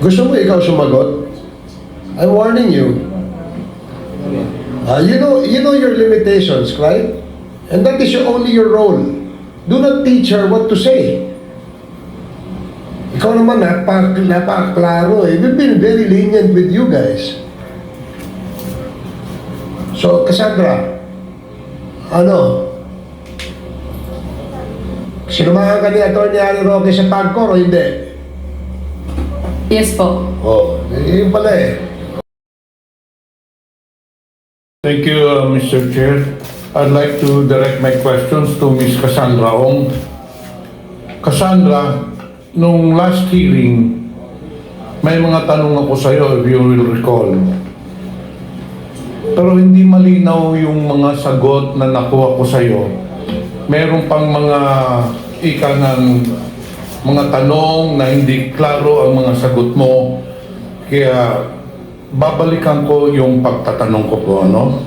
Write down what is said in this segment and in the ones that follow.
Gusto mo ikaw sumagot? I'm warning you. Ah, you know, you know your limitations, right? And that is your, only your role. Do not teach her what to say. Ikaw naman, napak, napaklaro eh. We've been very lenient with you guys. So, Cassandra, ano? Sinumahan ka ni Atty. Roque sa PAGCOR o hindi? Yes po. Oh, eh, yun pala eh. Thank you, uh, Mr. Chair. I'd like to direct my questions to Ms. Cassandra Ong. Cassandra, nung last hearing, may mga tanong ako sa iyo, if you will recall. Pero hindi malinaw yung mga sagot na nakuha ko sa iyo. Meron pang mga ika ng mga tanong na hindi klaro ang mga sagot mo. Kaya babalikan ko yung pagtatanong ko po, ano?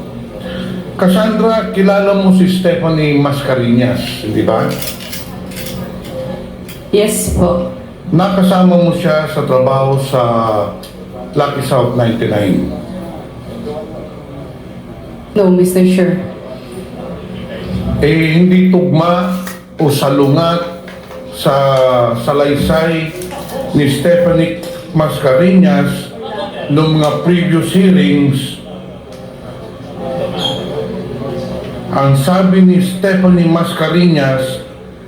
Cassandra, kilala mo si Stephanie Mascarinas, hindi ba? Yes po. Nakasama mo siya sa trabaho sa Lucky South 99. No, Mr. Sure. Eh, hindi tugma o salungat sa salaysay ni Stephanie Mascarinas noong mga previous hearings ang sabi ni Stephanie Mascarinas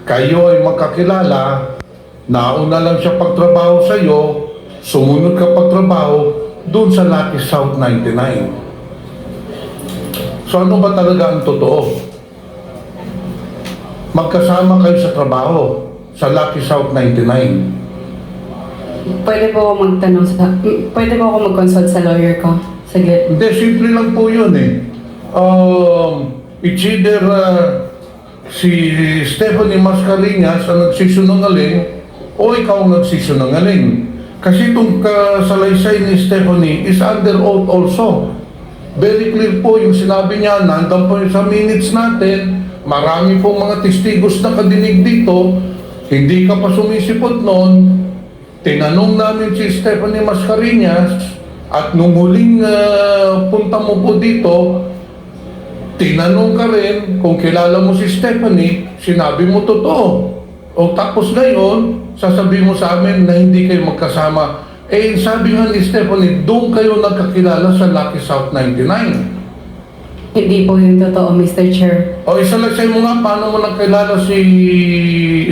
kayo ay magkakilala nauna lang siya pagtrabaho sa iyo sumunod ka pagtrabaho doon sa Lucky South 99 So ano ba talaga ang totoo? Magkasama kayo sa trabaho sa Lucky South 99. Pwede po ako magtanong sa... mm, Pwede po ako mag-consult sa lawyer ko. Saglit. Hindi, simple lang po yun eh. Um, it's either uh, si Stephanie Mascarinas ang nagsisunungaling o ikaw ang nagsisunungaling. Kasi itong kasalaysay ni Stephanie is under oath also. Very clear po yung sinabi niya, nandun po sa minutes natin, marami pong mga testigos na kadinig dito, hindi ka pa sumisipot noon, tinanong namin si Stephanie Mascarinas, at nung huling ah, punta mo po dito, tinanong ka rin kung kilala mo si Stephanie, sinabi mo totoo. O tapos ngayon, sasabihin mo sa amin na hindi kayo magkasama. Eh, sabi nga ni Stephanie, doon kayo nagkakilala sa Lucky South 99. Hindi po yung totoo, Mr. Chair. O isalaysay mo nga, paano mo nakilala si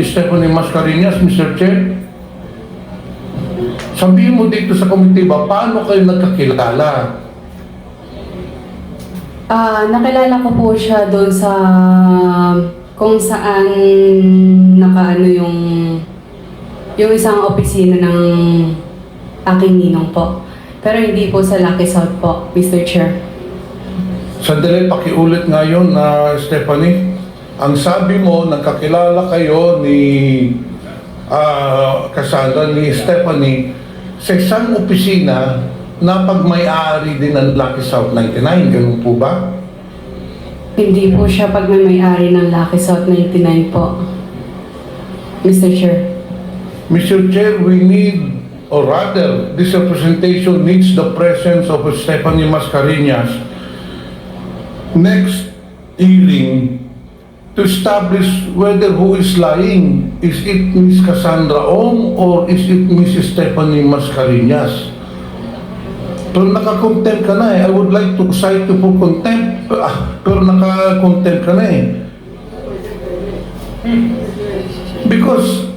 Stephanie Mascarinas, Mr. Chair? Sabihin mo dito sa komitiba, paano kayo nagkakilala? Ah, nakilala ko po siya doon sa kung saan nakaano yung yung isang opisina ng aking ninong po. Pero hindi po sa Lucky South po, Mr. Chair. Sandali, pakiulit nga yun na Stephanie. Ang sabi mo, nagkakilala kayo ni ah, Cassandra, ni Stephanie, sa isang opisina na pagmay-ari din ng Lucky South 99. Ganun po ba? Hindi po siya pag may may-ari ng Lucky South 99 po. Mr. Chair. Mr. Chair, we need, or rather, this representation needs the presence of Stephanie Mascarinas next hearing to establish whether who is lying. Is it Miss Cassandra Ong or is it Mrs. Stephanie Mascarinas? Pero naka-contempt ka na eh. I would like to cite you for contempt. Ah, pero naka-contempt ka na eh. Because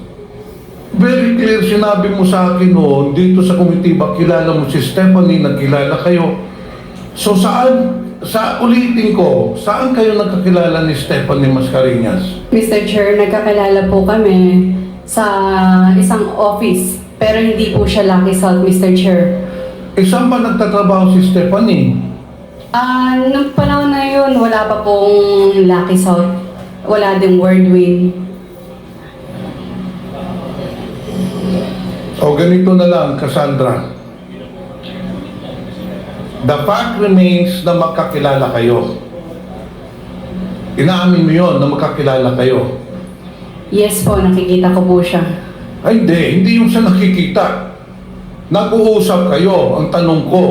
very clear sinabi mo sa akin noon dito sa komitiba, kilala mo si Stephanie, nagkilala kayo. So saan, sa ulitin ko, saan kayo nagkakilala ni Stephanie Mascarinas? Mr. Chair, nagkakilala po kami sa isang office. Pero hindi po siya Lucky South, Mr. Chair. Eh saan ba nagtatrabaho si Stephanie? Ah, nung panahon na yun, wala pa pong Lucky South. Wala ding Wordwin. O ganito na lang, Cassandra. The fact remains na magkakilala kayo. Inaamin mo yun na magkakilala kayo. Yes po, nakikita ko po siya. Ay, hindi. Hindi yung sa nakikita. Nag-uusap kayo, ang tanong ko,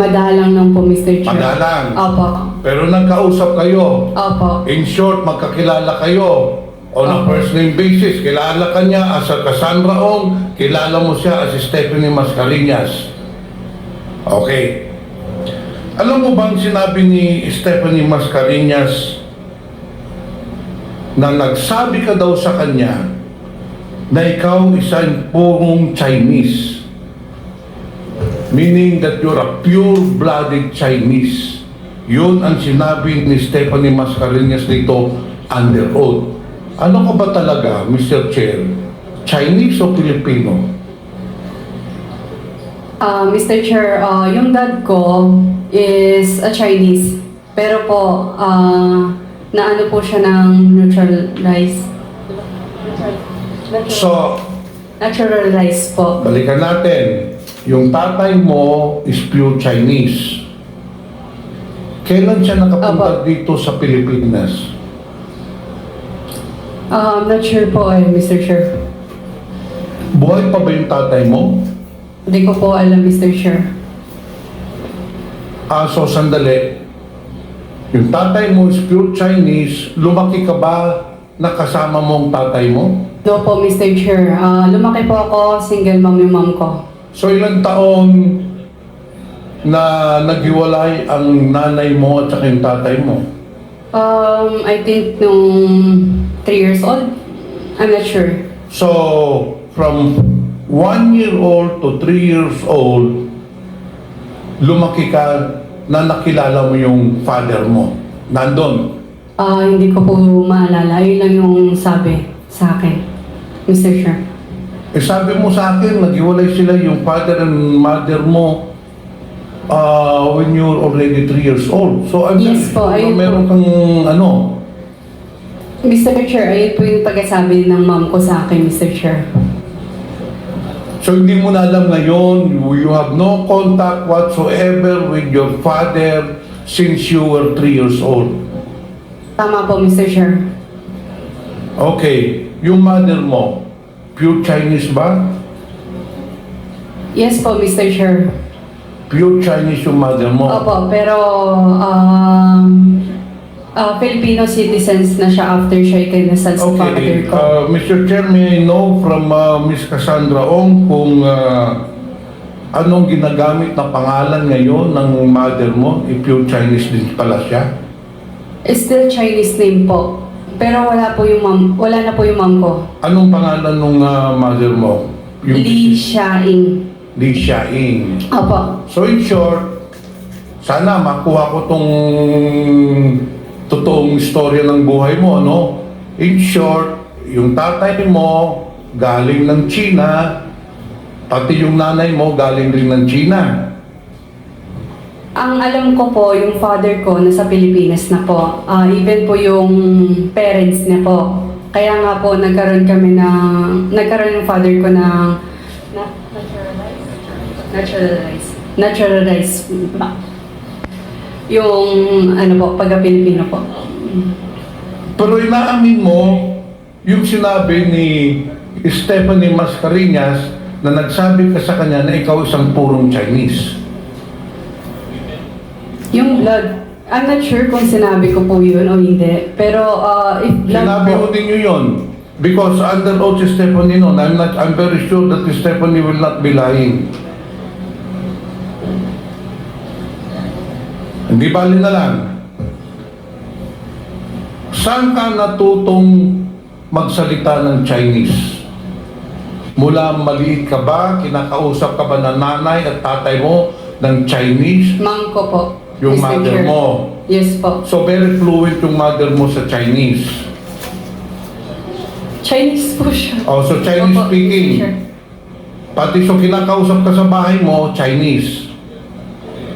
Madalang lang po, Mr. Chair. Madalang. Opo. pero nagkausap kayo, Opo. in short, magkakilala kayo, on a Opo. first name basis, kilala ka niya as a Cassandra Ong, kilala mo siya as Stephanie Mascareñas. Okay. Alam mo bang sinabi ni Stephanie Mascareñas na nagsabi ka daw sa kanya na ikaw isang purong Chinese. Meaning that you're a pure-blooded Chinese. Yun ang sinabi ni Stephanie Mascareñas dito under oath. Ano ka ba talaga, Mr. Chair? Chinese o Filipino? Ah, Mr. Chair, ah, yung dad ko is a Chinese. Pero po, ah, naano po siya ng neutral rice. So, Natural rice po. balikan natin. Yung tatay mo is pure Chinese. Kailan siya nakapunta Apo. dito sa Pilipinas? I'm not sure po eh, Mr. Chair. Buhay pa ba yung tatay mo? Hindi ko po alam, Mr. Chair. Ah, so sandali. Yung tatay mo is pure Chinese, lumaki ka ba nakasama mo ang tatay mo? No po, Mr. Chair. Ah, lumaki po ako, single mom yung mom ko. So ilang taon na naghiwalay ang nanay mo at saka yung tatay mo? Um, I think nung 3 years old. I'm not sure. So, from one year old to three years old, lumaki ka na nakilala mo yung father mo. Nandun. Ah, hindi ko po maalala. Yun lang yung sabi sa akin, Mr. Chair. Eh sabi mo sa akin, naghiwalay sila yung father and mother mo uh, when you were already three years old. So, I'm Yes po, ayun meron kang ano, Mr. Chair, ayun po yung pagkasabi ng mom ko sa akin, Mr. Chair. So hindi mo na alam ngayon, you have no contact whatsoever with your father since you were 3 years old. Tama po, Mr. Chair. Okay, yung mother mo, pure Chinese ba? Yes po, Mr. Chair. Pure Chinese yung mother mo. Opo, pero um, ah, Filipino citizens na siya after siya ikinasal sa father Okay, ko. uh, Mr. Chair, may I know from uh, Miss Cassandra Ong kung uh, anong ginagamit na pangalan ngayon ng mother mo? If pure Chinese din pala siya. Still Chinese name po. Pero wala po yung mom, wala na po yung mom ko. Anong pangalan ng mother mo? Lee Xiaing. Li Xiaing. Opo. So in short, sana makuha ko tong totoong istorya ng buhay mo, ano? In short, yung tatay mo galing ng China, pati yung nanay mo galing rin ng China. Ang alam ko po, yung father ko nasa Pilipinas na po. Ah, even po yung parents niya po. Kaya nga po nagkaroon kami ng nagkaroon yung father ko ng na, naturalized naturalized naturalized ba? Yung ano po, pagka-Pilipino po. Pero inaamin mo yung sinabi ni Stephanie Mascareñas na nagsabi ka sa kanya na ikaw isang purong Chinese. Yung blood, I'm not sure kung sinabi ko po yun o hindi. Pero ah, if blood Sinabi po, mo din yun yun. Because under oath si Stephanie noon, I'm, not, I'm very sure that Stephanie will not be lying. Hindi bali na lang. Saan ka natutong magsalita ng Chinese? Mula maliit ka ba, kinakausap ka ba ng nanay at tatay mo ng Chinese? mom ko po. Yung Mr. mother Chair. mo. Yes po. So very fluent yung mother mo sa Chinese. Chinese po siya. Oh, so Chinese Opo, speaking. Chair. Pati so kinakausap ka sa bahay mo, Chinese.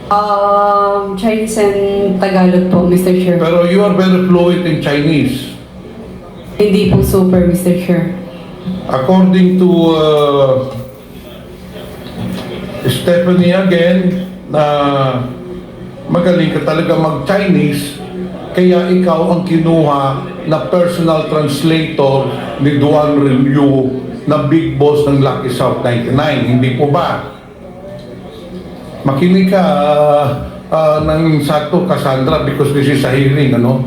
Um, Chinese and Tagalog po, Mr. Chair. Pero you are very fluent in Chinese. Hindi po super, Mr. Chair. According to uh, Stephanie again, na magaling ka talaga mag-Chinese, kaya ikaw ang kinuha na personal translator ni Duan Renyu na big boss ng Lucky South 99. Hindi po ba? Makinig ka ah, ah, ng sakto, Cassandra, because this is a hearing, ano?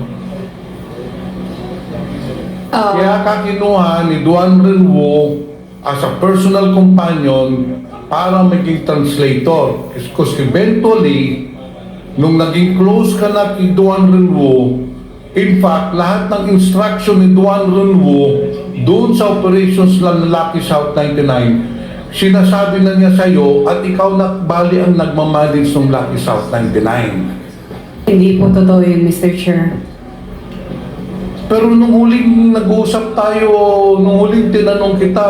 Ah, Kaya ka kinuha ni Duan Renwo as a personal companion para maging translator. Because eventually, nung naging close ka na kay Duan Renwo, in fact, lahat ng instruction ni Duan Renwo doon sa operations lang ng Lucky South 99, sinasabi na niya sa'yo at ikaw na bali ang nagmamanage ng Lucky South 99. hindi po totoo yun, Mr. Chair. Pero nung huling nag-uusap tayo, nung huling tinanong kita,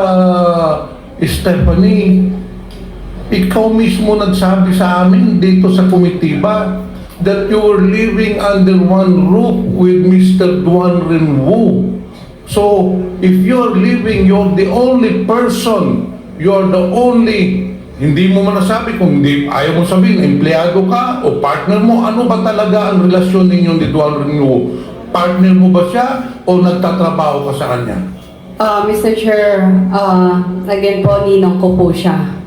Stephanie, ikaw mismo nagsabi sa amin dito sa komitiba that you were living under one roof with Mr. Duan Renwu. So, if you're living, you're the only person, you're the only, hindi mo man nasabi kung hindi, ayaw mo sabihin, empleyado ka o partner mo, ano ba talaga ang relasyon ninyo ni Duan Renwu? Partner mo ba siya o nagtatrabaho ka sa kanya? Ah, Mr. Chair, ah, again po, ninong ko po siya.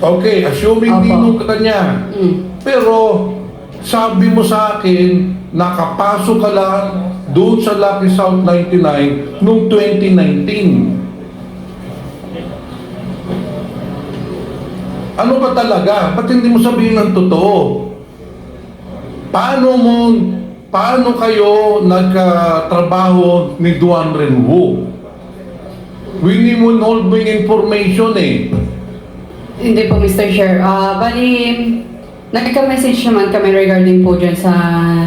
Okay, assuming Opo. ninong ka kanya. Mm. Pero, sabi mo sa akin, nakapasok ka lang doon sa Lucky South 99 noong 2019. Ano ba talaga? Ba't hindi mo sabihin ng totoo? Paano mo, paano kayo nagkatrabaho ni Duan Renwu? We need mo involving information eh. Hindi po, Mr. Chair. Ah, bali, nagka-message naman kami regarding po dyan sa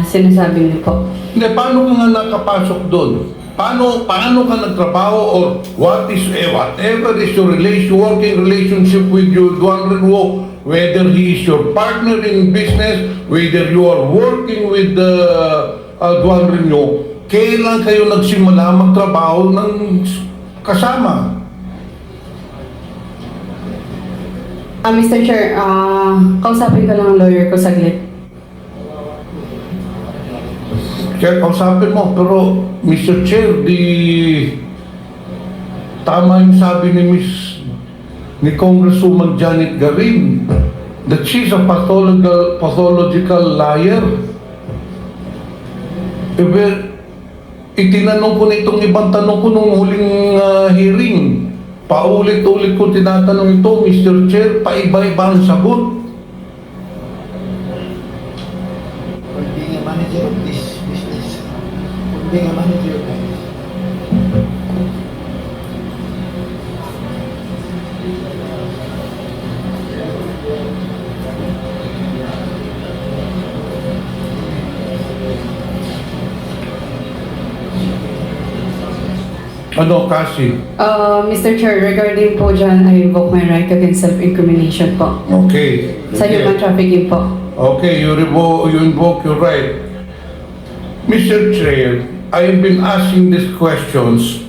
sinasabi niyo po. Hindi, paano ka nga nakapasok doon? Paano, paano ka nagtrabaho or what is, eh, whatever is your relation, working relationship with your Duan whether he is your partner in business, whether you are working with the uh, Duan Renwo, kailan kayo nagsimula magtrabaho ng kasama? Ah, Mr. Chair, ah, kausapin ko lang ang lawyer ko saglit. Kaya kausapin mo, pero Mr. Chair, di tama yung sabi ni Miss ni Congresswoman Janet Garin that she's a pathological, pathological liar. Ebe, itinanong ko na itong ibang tanong ko nung huling ah, hearing. Paulit-ulit ko tinatanong ito, Mr. Chair, paiba-iba ang sagot. Being a manager of this. Ano, kasi? Ah, Mr. Chair, regarding po dyan, I invoke my right against self-incrimination po. Okay. Sa human trafficking po. Okay, you, revo- you invoke your right. Mr. Chair, I have been asking these questions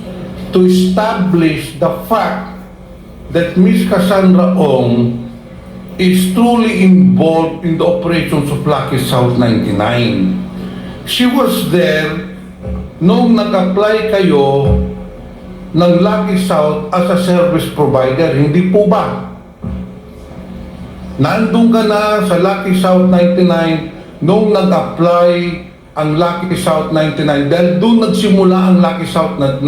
to establish the fact that Ms. Cassandra Ong is truly involved in the operations of Lucky South 99. She was there nung nag-apply kayo ng Lucky South as a service provider, hindi po ba? Nandun ka na sa Lucky South 99 nung nag-apply ang Lucky South 99 dahil doon nagsimula ang Lucky South 99.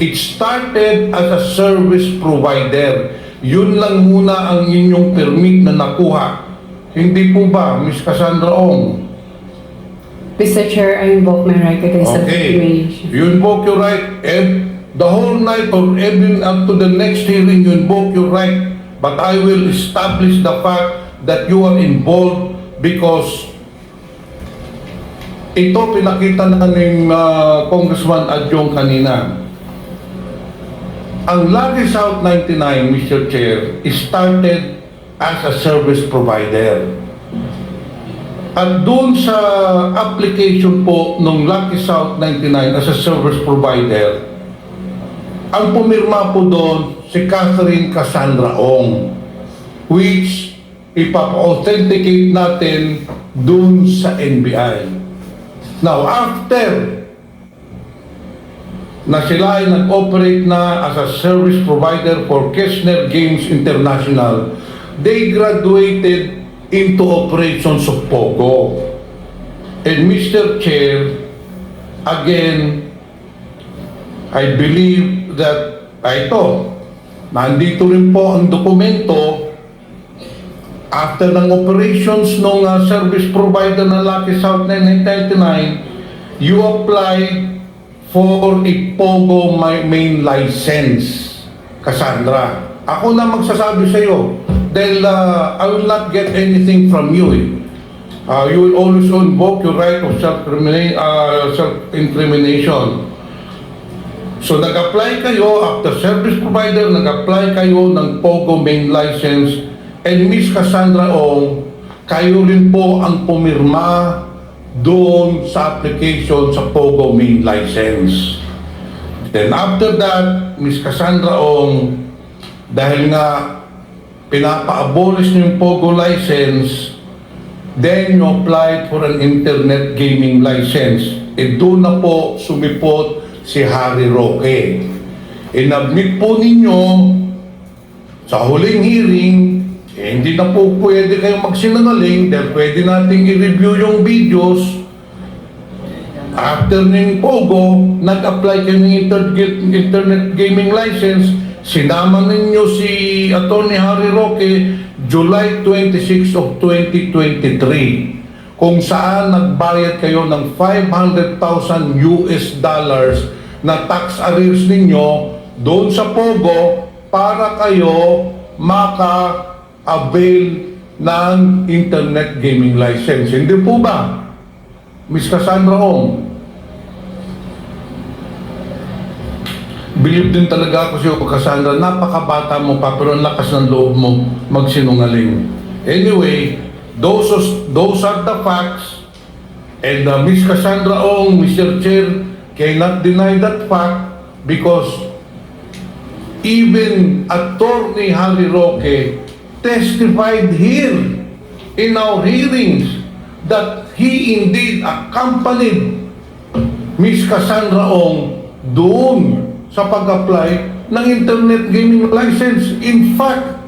It started as a service provider. Yun lang muna ang inyong permit na nakuha. Hindi po ba, Miss Cassandra Ong? Mr. Chair, I invoke my right against Okay. self-incrimination. You invoke your right ev- the whole night or even up to the next hearing, you invoke your right. But I will establish the fact that you are involved because ito pinakita na ng uh, Congressman Adjong kanina. Ang Lucky South 99, Mr. Chair, started as a service provider. At doon sa application po ng Lucky South 99 as a service provider, ang pumirma po doon si Catherine Cassandra Ong, which ipapa-authenticate natin doon sa NBI. Now, after na sila nag-operate na as a service provider for Kessner Games International, they graduated into operations of POGO. And Mr. Chair, again, I believe that, ay ito, nandito rin po ang dokumento after ng operations ng uh, service provider ng Lucky South 1999, you applied for a POGO main license, Cassandra. Ako na magsasabi sa iyo dahil uh, I will not get anything from you. Eh. Uh, you will always invoke your right of self-incrimination. Uh, self-incrimination. So nag-apply kayo, after service provider, nag-apply kayo ng POGO main license and Miss Cassandra Ong, kayo rin po ang pumirma doon sa application sa POGO main license. Then after that, Miss Cassandra Ong, dahil nga pinapa-abolish niyo yung POGO license, then you applied for an internet gaming license. E doon na po sumipot si Harry Roque. Inadmit po ninyo sa huling hearing, eh, hindi na po pwede kayong magsinungaling dahil pwede nating i-review yung videos. After ng Pogo, nag-apply kayo ng inter- internet gaming license, sinama ninyo si Attorney Harry Roque July 26 of 2023 kung saan nagbayad kayo ng 500,000 US dollars na tax arrears ninyo doon sa Pogo para kayo maka-avail ng internet gaming license. Hindi po ba? Miss Cassandra Ong. Believe din talaga ako sa iyo, Cassandra, napakabata mo pa, pero ang lakas ng loob mo magsinungaling. Anyway, those, those are the facts. And uh, Miss Cassandra Ong, Mr. Chair, cannot deny that fact because even Attorney Harry Roque testified here in our hearings that he indeed accompanied Miss Cassandra Ong doon sa pag-apply ng internet gaming license. In fact,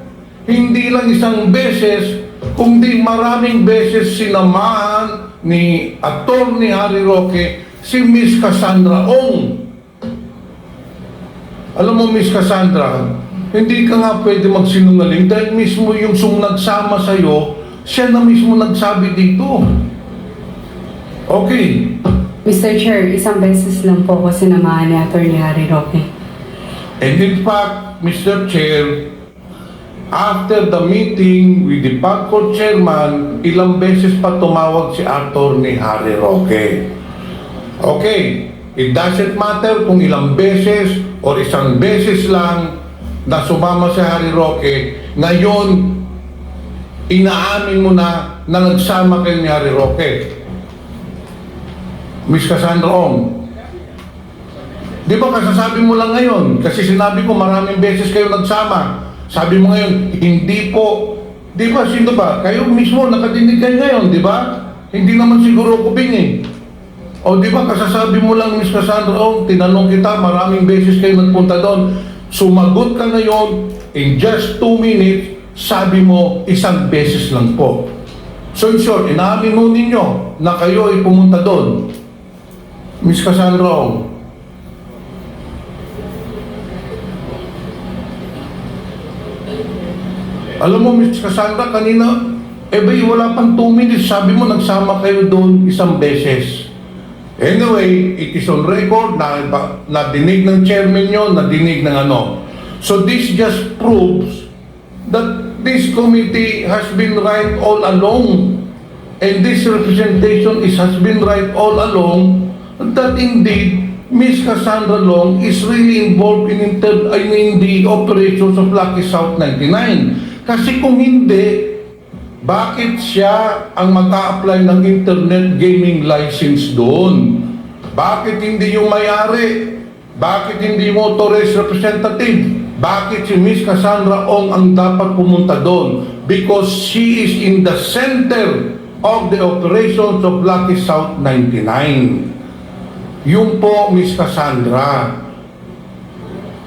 hindi lang isang beses, kundi maraming beses sinamahan ni Attorney Harry Roque si Miss Cassandra Ong. Alam mo, Miss Cassandra, hindi ka nga pwede magsinungaling dahil mismo yung sum nagsama sa'yo, siya na mismo nagsabi dito. Okay. Mr. Chair, isang beses lang po ako sinamahan ni Atty. Harry Roque. And in fact, Mr. Chair, after the meeting with the PAGCOR chairman, ilang beses pa tumawag si ni Harry Roque. Okay, it doesn't matter kung ilang beses or isang beses lang na sumama si Harry Roque, ngayon, inaamin mo na na nagsama kayo ni Harry Roque. Miss Cassandra Ong, Di ba kasasabi mo lang ngayon? Kasi sinabi ko maraming beses kayo nagsama. Sabi mo ngayon, hindi po. Di ba, sino ba? Kayo mismo, nakadinig kayo ngayon, di ba? Hindi naman siguro kubing eh. O di ba, kasasabi mo lang, Miss Cassandra, oh, tinanong kita, maraming beses kayo nagpunta doon. Sumagot ka ngayon, in just two minutes, sabi mo, isang beses lang po. So in short, inaamin mo ninyo na kayo ay pumunta doon. Miss Cassandra, Alam mo, Miss Cassandra, kanina, eh ba, wala pang 2 minutes, sabi mo, nagsama kayo doon isang beses. Anyway, it is on record, na, nadinig ng chairman nyo, nadinig ng ano. So this just proves that this committee has been right all along. And this representation is, has been right all along that indeed Miss Cassandra Long is really involved in, inter, in the operations of Lucky South 99. Kasi kung hindi, bakit siya ang mag-a-apply ng internet gaming license doon? Bakit hindi yung may-ari? Bakit hindi yung authorized representative? Bakit si Miss Cassandra Ong ang dapat pumunta doon? Because she is in the center of the operations of Lucky South 99. Yung po, Miss Cassandra,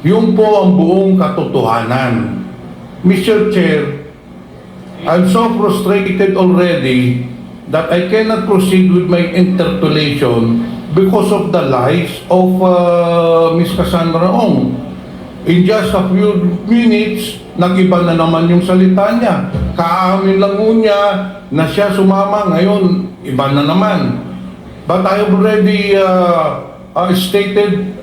Yung po ang buong katotohanan. Mr. Chair, I'm so frustrated already that I cannot proceed with my interpellation because of the lies of uh, Ms. Cassandra Ong. In just a few minutes, nag-iba na naman yung salita niya. Kaamin lang niya na siya sumama, ngayon iba na naman. But I already uh, uh, stated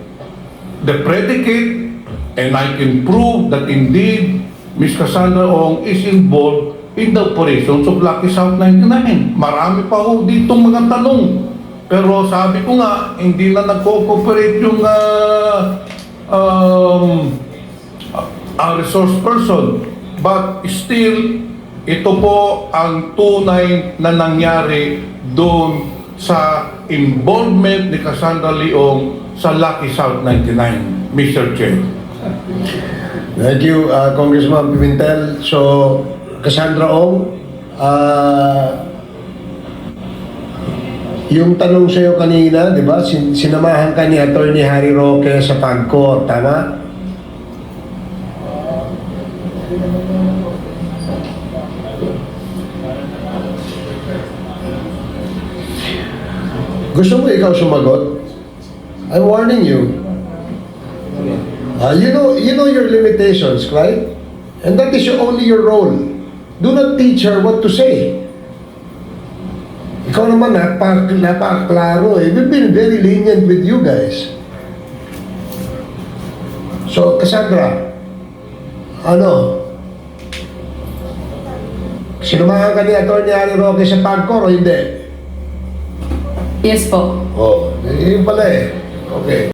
the predicate and I can prove that indeed Ms. Cassandra Ong is involved in the operations of Lucky South 99. Marami pa ho dito mga tanong. Pero sabi ko nga, hindi na nagko-cooperate yung uh, um, a resource person. But still, ito po ang tunay na nangyari doon sa involvement ni Cassandra Leong sa Lucky South 99, Mr. Chair. Thank you, uh, Congressman Pimentel. So, Cassandra Ong, uh, yung tanong sa'yo kanina, di ba, sin- sinamahan ka ni Atty. Harry Roque sa PAGCOR, tama? Gusto mo ikaw sumagot? I'm warning you. Uh, you know, you know your limitations, right? And that is your, only your role. Do not teach her what to say. Ikaw naman, napak, napaklaro eh. We've been very lenient with you guys. So, Cassandra, ano? Sinamahan ka ni Atty. Harry Roque sa PAGCOR o hindi? Yes po. Oh, yun pala eh. Okay.